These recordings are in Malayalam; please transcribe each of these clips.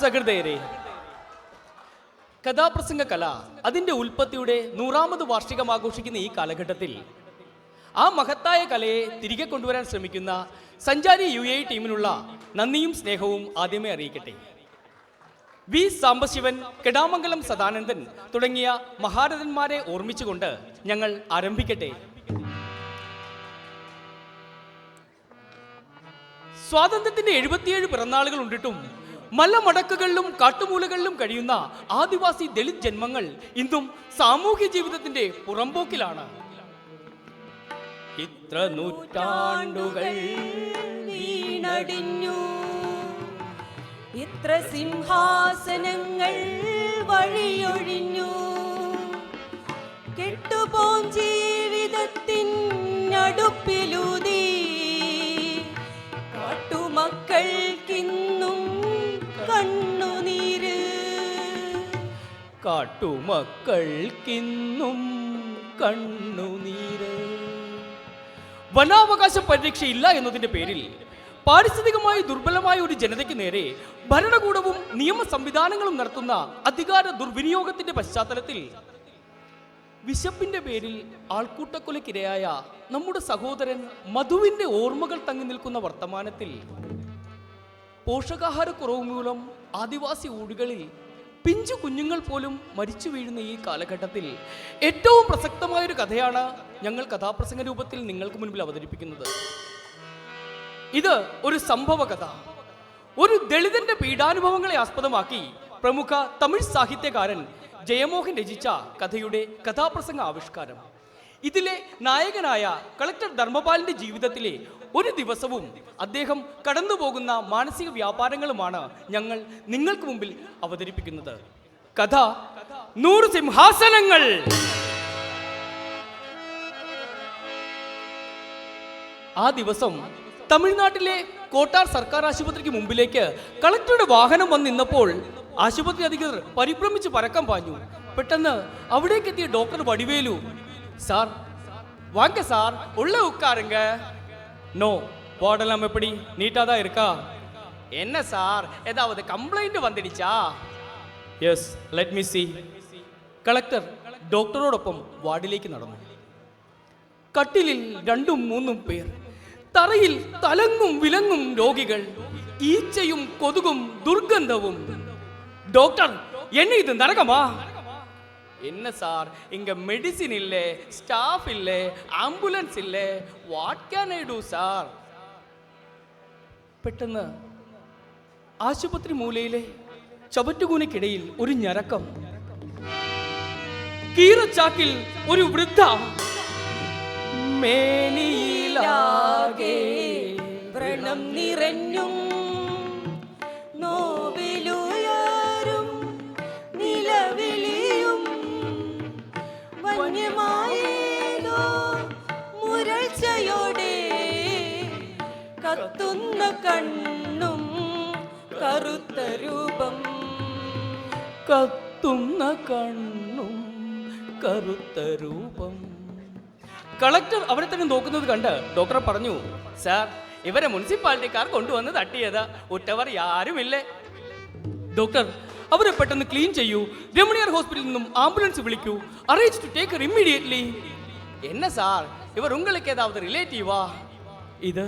സഹൃദയരെ കഥാപ്രസംഗ കല അതിന്റെ ഉൽപ്പത്തിയുടെ നൂറാമത് വാർഷികം ആഘോഷിക്കുന്ന ഈ കാലഘട്ടത്തിൽ ആ മഹത്തായ കലയെ തിരികെ കൊണ്ടുവരാൻ ശ്രമിക്കുന്ന സഞ്ചാരി യു എ ടീമിനുള്ള നന്ദിയും സ്നേഹവും ആദ്യമേ അറിയിക്കട്ടെ. വി സാംബശിവൻ കെടാമംഗലം സദാനന്ദൻ തുടങ്ങിയ മഹാരഥന്മാരെ ഓർമ്മിച്ചുകൊണ്ട് ഞങ്ങൾ ആരംഭിക്കട്ടെ. സ്വാതന്ത്ര്യത്തിന്റെ എഴുപത്തിയേഴ് പിറന്നാളുകൾ ഉണ്ടിട്ടും മലമടക്കുകളിലും കാട്ടുമൂലകളിലും കഴിയുന്ന ആദിവാസി ദളിത് ജന്മങ്ങൾ ഇന്നും സാമൂഹ്യ ജീവിതത്തിന്റെ പുറമ്പോക്കിലാണ്. ഇത്ര നൂറ്റാണ്ടുകൾ വീണടിഞ്ഞു. ഇത്ര സിംഹാസനങ്ങൾ വഴിയൊഴിഞ്ഞു. കെട്ടുപോം ജീവിതത്തിൻ അടുപ്പിലൂതി കാട്ടുമക്കൾക്കിന്നും കാട്ടുമക്കൾക്കിന്നും കണ്ണുനീര്. വനാവകാശ പരിരക്ഷയില്ല എന്നതിന്റെ പേരിൽ പാരിസ്ഥിതികമായി ദുർബലമായ ഒരു ജനതയ്ക്ക് നേരെ ഭരണകൂടവും നിയമ സംവിധാനങ്ങളും നടത്തുന്ന അധികാര ദുർവിനിയോഗത്തിന്റെ പശ്ചാത്തലത്തിൽ വിശപ്പിന്റെ പേരിൽ ആൾക്കൂട്ടക്കൊലക്കിരയായ നമ്മുടെ സഹോദരൻ മധുവിന്റെ ഓർമ്മകൾ തങ്ങി നിൽക്കുന്ന വർത്തമാനത്തിൽ പോഷകാഹാരക്കുറവ് മൂലം ആദിവാസി ഊടുകളിൽ പിഞ്ചു കുഞ്ഞുങ്ങൾ പോലും മരിച്ചു വീഴുന്ന ഈ കാലഘട്ടത്തിൽ ഏറ്റവും പ്രസക്തമായൊരു കഥയാണ് ഞങ്ങൾ കഥാപ്രസംഗ രൂപത്തിൽ നിങ്ങൾക്ക് മുൻപിൽ അവതരിപ്പിക്കുന്നത്. ഇത് ഒരു സംഭവ കഥ. ഒരു ദളിതന്റെ പീഡാനുഭവങ്ങളെ ആസ്പദമാക്കി പ്രമുഖ തമിഴ് സാഹിത്യകാരൻ ജയമോഹൻ രചിച്ച കഥയുടെ കഥാപ്രസംഗ ആവിഷ്കാരം. ഇതിലെ നായകനായ കളക്ടർ ധർമ്മപാലിന്റെ ജീവിതത്തിലെ ഒരു ദിവസവും അദ്ദേഹം കടന്നു പോകുന്ന മാനസിക വ്യാപാരങ്ങളുമാണ് ഞങ്ങൾ നിങ്ങൾക്ക് മുമ്പിൽ അവതരിപ്പിക്കുന്നത്. കഥ നൂറ് സിംഹാസനങ്ങൾ. ആ ദിവസം തമിഴ്നാട്ടിലെ കോട്ടാർ സർക്കാർ ആശുപത്രിക്ക് മുമ്പിലേക്ക് കളക്ടറുടെ വാഹനം വന്നിന്നപ്പോൾ ആശുപത്രി അധികൃതർ പരിഭ്രമിച്ച് പരക്കം പാഞ്ഞു. പെട്ടെന്ന് അവിടേക്ക് എത്തിയ ഡോക്ടർ വടിവേലു സാർ വാങ്ക സാർ ഉള്ള ഉക്കാരങ്ക நோ போடலாம் எப்படி நீட்டா தான் இருக்கா என்ன சார் ஏதாவது கம்ப்ளைண்ட் வந்துடுச்சா yes let me see collector ഡോക്ടറോടൊപ്പം വാർഡിലേക്ക് നടന്നു കട്ടിലിൽ രണ്ടും മൂന്നും പേർ തറയിൽ തലങ്ങും വിലങ്ങും രോഗികൾ ഈച്ചയും കൊതുകും ദുർഗന്ധവും ഡോക്ടർ എന്നെ ഇത് നരകമാ என்ன சார் இங்க மெடிசின் இல்லை ஸ்டாஃப் இல்லை ആംബുലൻസ് ഇല്ലേ what can I do sir പെട്ടെന്ന് ആശുപത്രി മൂലയിലെ ചവറ്റുകൂനയ്ക്കിടയിൽ ഒരു ഞരക്കം കീറച്ചാക്കിൽ ഒരു വൃദ്ധ മേനിയിലാകെ വ്രണം നിറഞ്ഞും വന്യമായേതോ മുരൾച്ചയോടെ കത്തുന്ന കണ്ണും കറുത്ത രൂപം. കത്തുന്ന കണ്ണും കറുത്ത രൂപം. കളക്ടർ അവിടെ തന്നെ നോക്കുന്നത് കണ്ട് ഡോക്ടർ പറഞ്ഞു സാർ ഇവരെ മുനിസിപ്പാലിറ്റിക്കാർ കൊണ്ടുവന്ന് തട്ടിയതാ. ഉറ്റവർ ആരുമില്ലേ ഡോക്ടർ അവരെ പെട്ടെന്ന് ക്ലീൻ ചെയ്യൂ. രമണിയർ ഹോസ്പിറ്റലിൽ നിന്നും ആംബുലൻസ് വിളിക്കൂ. അറേഞ്ച് ടു ടേക്ക് ഇമ്മീഡിയറ്റ്ലി എന്ന സാർ ഇവർ ഉങ്ങൾക്ക് ഏതാവത് റിലേറ്റീവാ ഇത്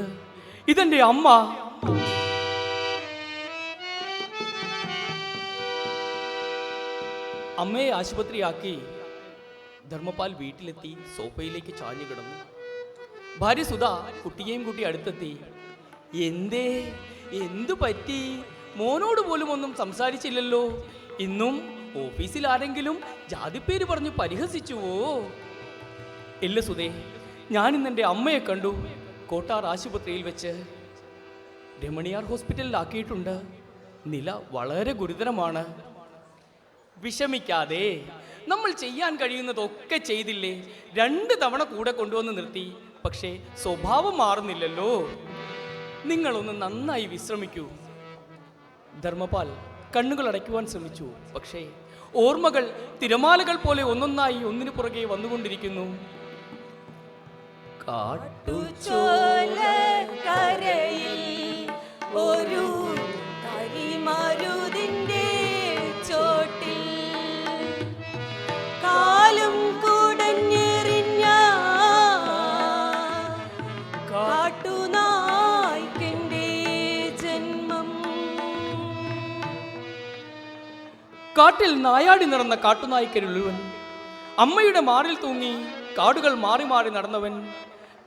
ഇതെന്റെ അമ്മ. അമ്മയെ ആശുപത്രിയാക്കി. ധർമ്മപാൽ വീട്ടിലെത്തി സോഫയിലേക്ക് ചാഞ്ഞു കിടന്നു. ഭാര്യ സുധ കുട്ടിയെയും കുട്ടി അടുത്തെത്തി. എന്തേ എന്തു പറ്റി? മോനോട് പോലും ഒന്നും സംസാരിച്ചില്ലല്ലോ. ഇന്നും ഓഫീസിൽ ആരെങ്കിലും ജാതിപ്പേര് പറഞ്ഞു പരിഹസിച്ചുവോ? ഇല്ല സുധേ ഞാൻ എന്റെ അമ്മയെ കണ്ടു കോട്ടാർ ആശുപത്രിയിൽ വെച്ച്. രമണിയാർ ഹോസ്പിറ്റലിലാക്കിയിട്ടുണ്ട്. നില വളരെ ഗുരുതരമാണ്. വിഷമിക്കാതെ നമ്മൾ ചെയ്യാൻ കഴിയുന്നതൊക്കെ ചെയ്തില്ലേ? രണ്ട് തവണ കൂടെ കൊണ്ടുവന്ന് നിർത്തി പക്ഷേ സ്വഭാവം മാറുന്നില്ലല്ലോ. നിങ്ങളൊന്ന് നന്നായി വിശ്രമിക്കൂ. ധർമ്മപാൽ കണ്ണുകൾ അടയ്ക്കുവാൻ ശ്രമിച്ചു. പക്ഷേ ഓർമ്മകൾ തിരമാലകൾ പോലെ ഒന്നൊന്നായി ഒന്നിനു പുറകെ വന്നുകൊണ്ടിരിക്കുന്നു. ചോല കരയിൽ ഒരു കാട്ടിൽ നായാടി നിറന്ന കാട്ടുനായ്ക്കരിലുവൻ അമ്മയുടെ മാറിൽ തൂങ്ങി കാടുകൾ മാറി മാറി നടന്നവൻ.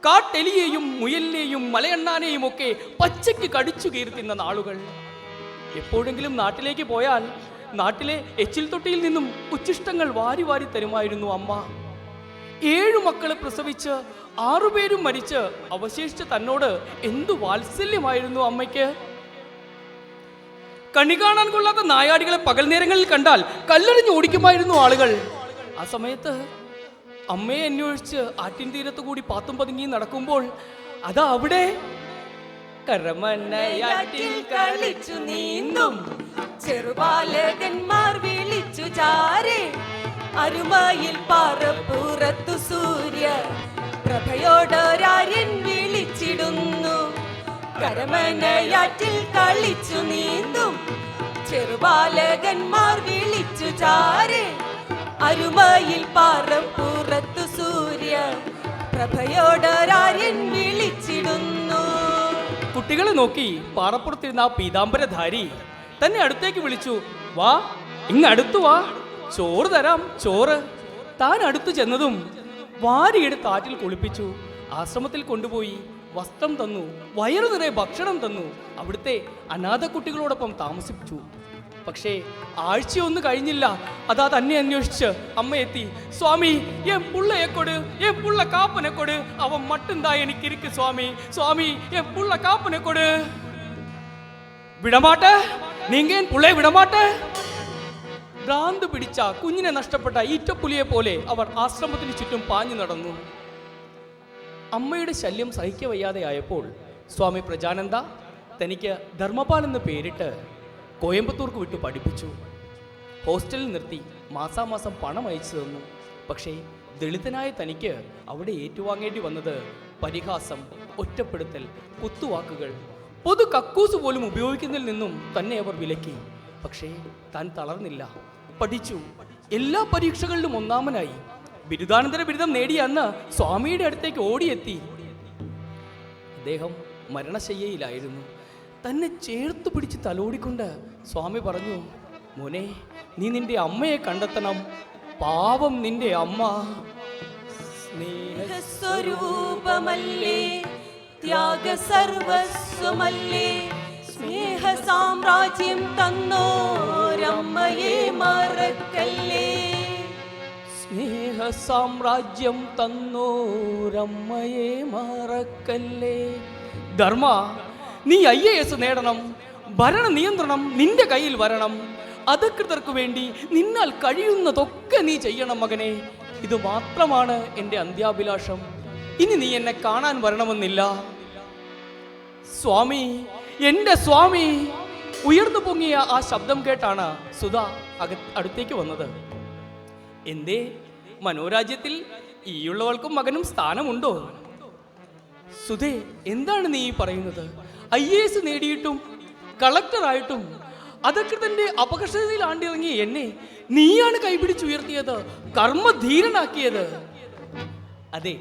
കാട്ടെലിയെയും മുയലിനെയും മലയണ്ണാനെയും ഒക്കെ പച്ചയ്ക്ക് കടിച്ചു കീർത്തുന്ന നാളുകൾ. എപ്പോഴെങ്കിലും നാട്ടിലേക്ക് പോയാൽ നാട്ടിലെ എച്ചിൽ തൊട്ടിയിൽ നിന്നും ഉച്ചിഷ്ടങ്ങൾ വാരി വാരി തരുമായിരുന്നു അമ്മ. ഏഴു മക്കളെ പ്രസവിച്ച് ആറുപേരും മരിച്ച് അവശേഷിച്ച തന്നോട് എന്തു വാത്സല്യമായിരുന്നു അമ്മയ്ക്ക്? കണി കാണാൻ കൊള്ളാത്ത നായാടികളെ പകൽ നേരങ്ങളിൽ കണ്ടാൽ കല്ലെറിഞ്ഞ് ഓടിക്കുമായിരുന്നു ആളുകൾ. ആ സമയത്ത് അമ്മയെ അന്വേഷിച്ച് ആറ്റിൻ തീരത്ത് കൂടി പാത്തും പതുങ്ങി നടക്കുമ്പോൾ അതാ അവിടെ. കരമന്നയാറ്റിൽ യാറ്റിൽ കളിച്ചു നീന്തും ചെറുപാലകന്മാർ വിളിച്ചു ചാരേ. അരുമയിൽ പാറപ്പുറത്തു സൂര്യ പ്രഭയോടൊരാര്യൻ വിളിച്ചിടുന്നു. കരമനയാറ്റിൽ കളിച്ചു നീന്തും. ചെറുബാലകന്മാർ വിളിച്ചു ചാരെ. അരുമയിൽ പാറപ്പുറത്തു സൂര്യ. പ്രഭയോടൊരാര്യൻ വിളിച്ചിടുന്നു. കുട്ടികളെ നോക്കി പാറപ്പുറത്തിരുന്ന ആ പീതാംബരധാരി തന്നെ അടുത്തേക്ക് വിളിച്ചു വാ ഇങ് അടുത്തു വാ ചോറ് തരാം ചോറ്. താൻ അടുത്തു ചെന്നതും വാരിയെടുത്ത് ആറ്റിൽ കുളിപ്പിച്ചു ആശ്രമത്തിൽ കൊണ്ടുപോയി. വസ്ത്രം തന്നു വയറു നിറയെ ഭക്ഷണം തന്നു. അവിടുത്തെ അനാഥ കുട്ടികളോടൊപ്പം താമസിപ്പിച്ചു. പക്ഷേ ആഴ്ചയൊന്നും കഴിഞ്ഞില്ല. അതാ തന്നെ അന്വേഷിച്ച് അമ്മ എത്തി. സ്വാമി എൻ പുള്ളയെ കൊട് എൻ പുള്ള കാപ്പനെ കൊട്. അവൻ മട്ടുന്താ എനിക്കിരിക്ക് സ്വാമി. സ്വാമി എൻ പുള്ള കാപ്പനെ കൊട്. വിടമാട്ടെ? നീങ്ക എൻ പുള്ളയെ വിടമാട്ടെ? ഭ്രാന്ത് പിടിച്ച കുഞ്ഞിനെ നഷ്ടപ്പെട്ട ഈറ്റപ്പുലിയെ പോലെ അവർ ആശ്രമത്തിന് ചുറ്റും പാഞ്ഞു നടന്നു. അമ്മയുടെ ശല്യം സഹിക്ക വയ്യാതെയായപ്പോൾ സ്വാമി പ്രജാനന്ദ തനിക്ക് ധർമ്മപാൽ എന്ന് പേരിട്ട് കോയമ്പത്തൂർക്ക് വിട്ടു പഠിപ്പിച്ചു. ഹോസ്റ്റലിൽ നിർത്തി മാസാമാസം പണം അയച്ചു തന്നു. പക്ഷേ ദളിതനായ തനിക്ക് അവിടെ ഏറ്റുവാങ്ങേണ്ടി വന്നത് പരിഹാസം ഒറ്റപ്പെടുത്തൽ കുത്തുവാക്കുകൾ പൊതു കക്കൂസ് പോലും ഉപയോഗിക്കുന്നതിൽ നിന്നും തന്നെ അവർ വിലക്കി. പക്ഷേ താൻ തളർന്നില്ല. പഠിച്ചു. എല്ലാ പരീക്ഷകളിലും ഒന്നാമനായി. ബിരുദാനന്തര ബിരുദം നേടി അന്ന് സ്വാമിയുടെ അടുത്തേക്ക് ഓടിയെത്തി. അദ്ദേഹം മരണശയ്യയിലായിരുന്നു. തന്നെ ചേർത്ത് പിടിച്ച് തലോടിക്കൊണ്ട് സ്വാമി പറഞ്ഞു മോനെ നീ നിന്റെ അമ്മയെ കണ്ടെത്തണം. പാവം നിന്റെ അമ്മ. സ്നേഹ സ്വരൂപമല്ലേ ത്യാഗ സർവസ്വമല്ലേ സ്നേഹ സാമ്രാജ്യം തന്നോരമ്മയെ മറക്കല്ലേ? സ്നേഹ സാമ്രാജ്യം തന്നോരമ്മയെ മറക്കല്ലേ? ധർമ്മ നീ ഐ എ എസ് നേടണം ഭരണ നിയന്ത്രണം നിന്റെ കയ്യിൽ വരണം. അധികൃതർക്ക് വേണ്ടി നിന്നാൽ കഴിയുന്നതൊക്കെ നീ ചെയ്യണം മകനെ. ഇത് മാത്രമാണ് എന്റെ അന്ത്യാഭിലാഷം. ഇനി നീ എന്നെ കാണാൻ വരണമെന്നില്ല. സ്വാമി എന്റെ സ്വാമി! ഉയർന്നു പൊങ്ങിയ ആ ശബ്ദം കേട്ടാണ് സുധ അക അടുത്തേക്ക് വന്നത്. എന്തേ? മനോരാജ്യത്തിൽ ഈയുള്ളവൾക്കും മകനും സ്ഥാനമുണ്ടോ? സുധേ എന്താണ് നീ പറയുന്നത്? ഐ എ എസ് നേടിയിട്ടും കളക്ടറായിട്ടും അതൊക്കെ തന്റെ അപകർഷതയിൽ ആണ്ടിറങ്ങി എന്നെ നീയാണ് കൈപിടിച്ചുയർത്തിയത് കർമ്മധീരനാക്കിയത്. അതെ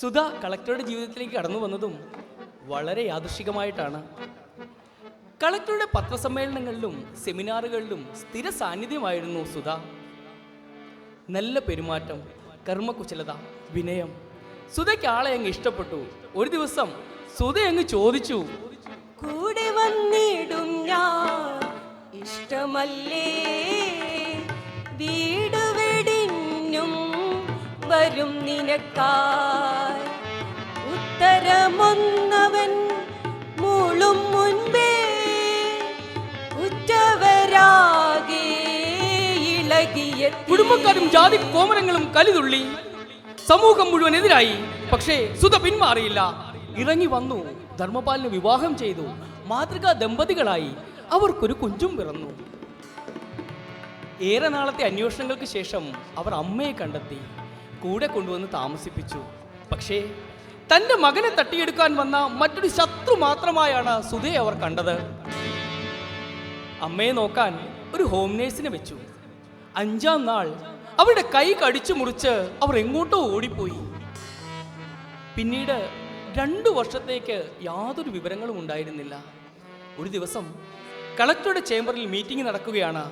സുധ കളക്ടറുടെ ജീവിതത്തിലേക്ക് കടന്നു വന്നതും വളരെ യാദൃശികമായിട്ടാണ്. കളക്ടറുടെ പത്രസമ്മേളനങ്ങളിലും സെമിനാറുകളിലും സ്ഥിര സാന്നിധ്യമായിരുന്നു സുധ. നല്ല പെരുമാറ്റം കർമ്മകുശലത വിനയം. സുധയ്ക്ക് ആളെ അങ്ങ് ഇഷ്ടപ്പെട്ടു. ഒരു ദിവസം സുധ അങ്ങ് ചോദിച്ചു കൂടെ വന്നിടും ഞാൻ ഇഷ്ടമല്ലേ? വീട് വെടിഞ്ഞും വരും നിനക്കായി. ഉത്തരമൊന്നവൻ കുടുംബക്കാരും ജാതി കോമരങ്ങളും കലിതുള്ളി. സമൂഹം മുഴുവൻ എതിരായി. പക്ഷേ സുധ പിന്മാറിയില്ല. ഇറങ്ങി വന്നു. ധർമ്മപാലിന് വിവാഹം ചെയ്തു. മാതൃകാ ദമ്പതികളായി. അവർക്കൊരു കുഞ്ചും പിറന്നു. ഏറെ നാളത്തെ അന്വേഷണങ്ങൾക്ക് ശേഷം അവർ അമ്മയെ കണ്ടെത്തി. കൂടെ കൊണ്ടുവന്ന് താമസിപ്പിച്ചു. പക്ഷേ തന്റെ മകനെ തട്ടിയെടുക്കാൻ വന്ന മറ്റൊരു ശത്രു മാത്രമായാണ് സുധയെ അവർ കണ്ടത്. അമ്മയെ നോക്കാൻ ഒരു ഹോം നേഴ്സിനെ വെച്ചു. അഞ്ചാം നാൾ അവരുടെ കൈ കടിച്ചു മുറിച്ച് അവർ എങ്ങോട്ടോ ഓടിപ്പോയി. പിന്നീട് രണ്ടു വർഷത്തേക്ക് യാതൊരു വിവരങ്ങളും ഉണ്ടായിരുന്നില്ല. ഒരു ദിവസം കളക്ടറുടെ ചേംബറിൽ മീറ്റിംഗ് നടക്കുകയാണ്.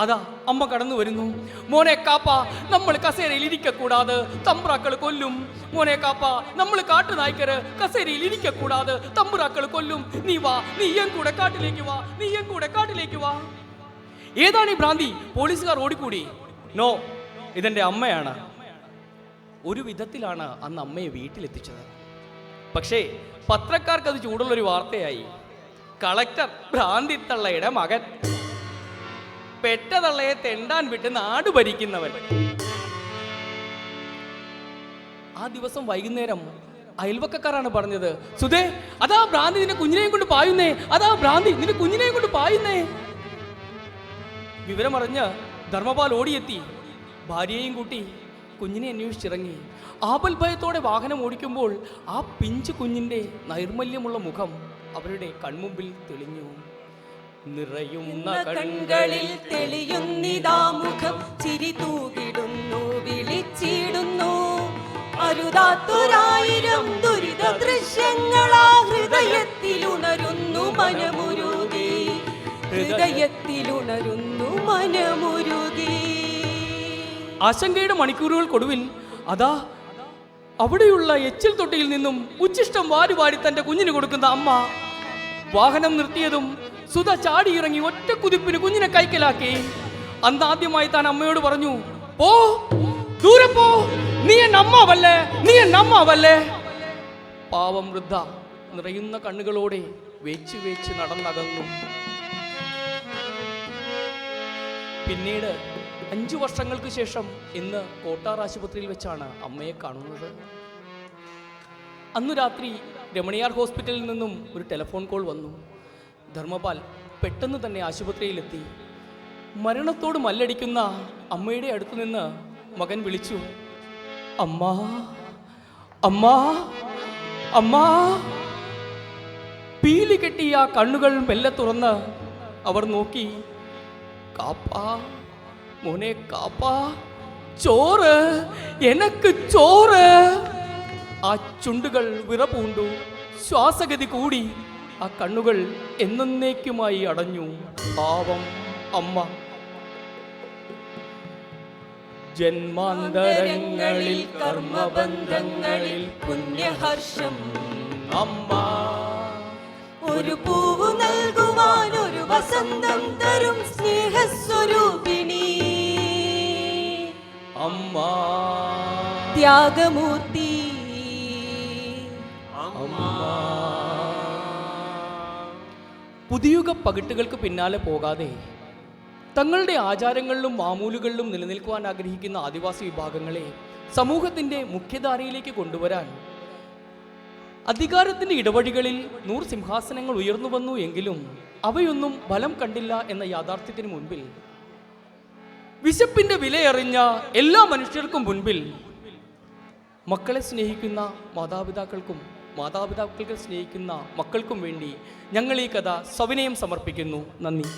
അതാ അമ്മ കടന്നു വരുന്നു. മോനെ കാപ്പ നമ്മൾ കസേരയിൽ ഇരിക്കക്കൂടാതെ തമ്പ്രാക്കൾ കൊല്ലും. മോനെ കാപ്പ നമ്മൾ കാട്ടുനായ്ക്കര് കസേരയിൽ ഇരിക്കക്കൂടാതെ തമ്പ്രാക്കൾ കൊല്ലും. നീ വാ നീയും കൂടെ കാട്ടിലേക്ക് വാ നീയും കൂടെ കാട്ടിലേക്ക് വാ. ഏതാണ് ഈ ഭ്രാന്തി? പോലീസുകാർ ഓടിക്കൂടി. നോ ഇതെന്റെ അമ്മയാണ്. ഒരു വിധത്തിലാണ് അന്ന് അമ്മയെ വീട്ടിലെത്തിച്ചത്. പക്ഷേ പത്രക്കാർക്ക് അത് ചൂടുള്ളൊരു വാർത്തയായി. കളക്ടർ ഭ്രാന്തിത്തള്ളയുടെ മകൻ. പെട്ടതള്ളയെ തെണ്ടാൻ വിട്ട് നാട് ഭരിക്കുന്നവൻ. ആ ദിവസം വൈകുന്നേരം അയൽവക്കക്കാരാണ് പറഞ്ഞത് സുധേ അതാ ഭ്രാന്തി നിന്റെ കുഞ്ഞിനെയും കൊണ്ട് പായുന്നേ അതാ ഭ്രാന്തി നിന്റെ കുഞ്ഞിനെയും കൊണ്ട് പായുന്നേ. വിവരമറിഞ്ഞ് ധർമ്മപാൽ ഓടിയെത്തി. ഭാര്യയെയും കൂട്ടി കുഞ്ഞിനെ അന്വേഷിച്ചിറങ്ങി. ആപൽ ഭയത്തോടെ വാഹനം ഓടിക്കുമ്പോൾ ആ പിഞ്ചു കുഞ്ഞിന്റെ നൈർമല്യമുള്ള മുഖം അവരുടെ കൺമുമ്പിൽ തെളിഞ്ഞു. നിറയുന്ന കൺകളിൽ തെളിയുന്നിതാ മുഖം. ചിരി തൂകിടുന്നു വിളിച്ചിടുന്നു. അരുതാത്തൊരായിരം ദുരിത ദൃശ്യങ്ങളാ ഹൃദയത്തിൽ ഉണരുന്നു. മനമുരുകി ഹൃദയത്തിൽ ഉണരുന്നു മനമുരുകി. ആശങ്കയുടെ മണിക്കൂറുകൾക്കൊടുവിൽ അതാ അവിടെയുള്ള എച്ചിൽ തൊട്ടിയിൽ നിന്നും ഉച്ചിഷ്ടം വാരി വാരി തന്റെ കുഞ്ഞിന് കൊടുക്കുന്ന അമ്മ വാഹനം നിർത്തിയതും സുധ ചാടിയിറങ്ങി ഒറ്റ കുതിപ്പിന് കുഞ്ഞിനെ കൈക്കലാക്കി. അന്ന് ആദ്യമായി താൻ അമ്മയോട് പറഞ്ഞു പോ ദൂരെ പോ. നീ എൻ അമ്മാവല്ലേ? നീ എൻ അമ്മാവല്ലേ? പാവം വൃദ്ധ നിറയുന്ന കണ്ണുകളോടെ വേച്ച് വേച്ച് നടന്നകന്നു. പിന്നീട് അഞ്ചു വർഷങ്ങൾക്ക് ശേഷം ഇന്ന് കോട്ടാർ ആശുപത്രിയിൽ വെച്ചാണ് അമ്മയെ കാണുന്നത്. അന്നു രാത്രി രമണിയാർ ഹോസ്പിറ്റലിൽ നിന്നും ഒരു ടെലിഫോൺ കോൾ വന്നു. ധർമ്മപാൽ പെട്ടെന്ന് തന്നെ ആശുപത്രിയിലെത്തി. മരണത്തോട് മല്ലടിക്കുന്ന അമ്മയുടെ അടുത്ത് നിന്ന് മകൻ വിളിച്ചു. അമ്മ അമ്മ അമ്മ. പീലി കെട്ടിയ കണ്ണുകൾ മെല്ലെ തുറന്ന് അവർ നോക്കി. കാപ്പാ മോനെ കാപ്പാ. ചോറ് എനക്ക് ചോറ്. ആ ചുണ്ടുകൾ വിറപൂണ്ടു ശ്വാസഗതി കൂടി. ആ കണ്ണുകൾ എന്നേക്കുമായി അടഞ്ഞു. പാവം അമ്മ. ജന്മാന്തരങ്ങളിൽ കർമ്മബന്ധങ്ങളിൽ പുണ്യഹർഷം. അമ്മ. ഒരു പൂവ് ഒരു വസന്തം തരും സ്നേഹസ്വരൂപിണി. അമ്മ. ത്യാഗമൂർത്തി. പുതിയുഗ പകിട്ടുകൾക്ക് പിന്നാലെ പോകാതെ തങ്ങളുടെ ആചാരങ്ങളിലും മാമൂലുകളിലും നിലനിൽക്കുവാൻ ആഗ്രഹിക്കുന്ന ആദിവാസി വിഭാഗങ്ങളെ സമൂഹത്തിന്റെ മുഖ്യധാരയിലേക്ക് കൊണ്ടുവരാൻ അധികാരത്തിന്റെ ഇടവഴികളിൽ നൂർ സിംഹാസനങ്ങൾ ഉയർന്നു വന്നു എങ്കിലും അവയൊന്നും ഫലം കണ്ടില്ല എന്ന യാഥാർത്ഥ്യത്തിന് മുൻപിൽ. വിശപ്പിന്റെ വിലയറിഞ്ഞ എല്ലാ മനുഷ്യർക്കും മുൻപിൽ. മക്കളെ സ്നേഹിക്കുന്ന മാതാപിതാക്കൾക്കും മാതാപിതാക്കൾക്ക് സ്നേഹിക്കുന്ന മക്കൾക്കും വേണ്ടി ഞങ്ങൾ ഈ കഥ സവിനയം സമർപ്പിക്കുന്നു. നന്ദി.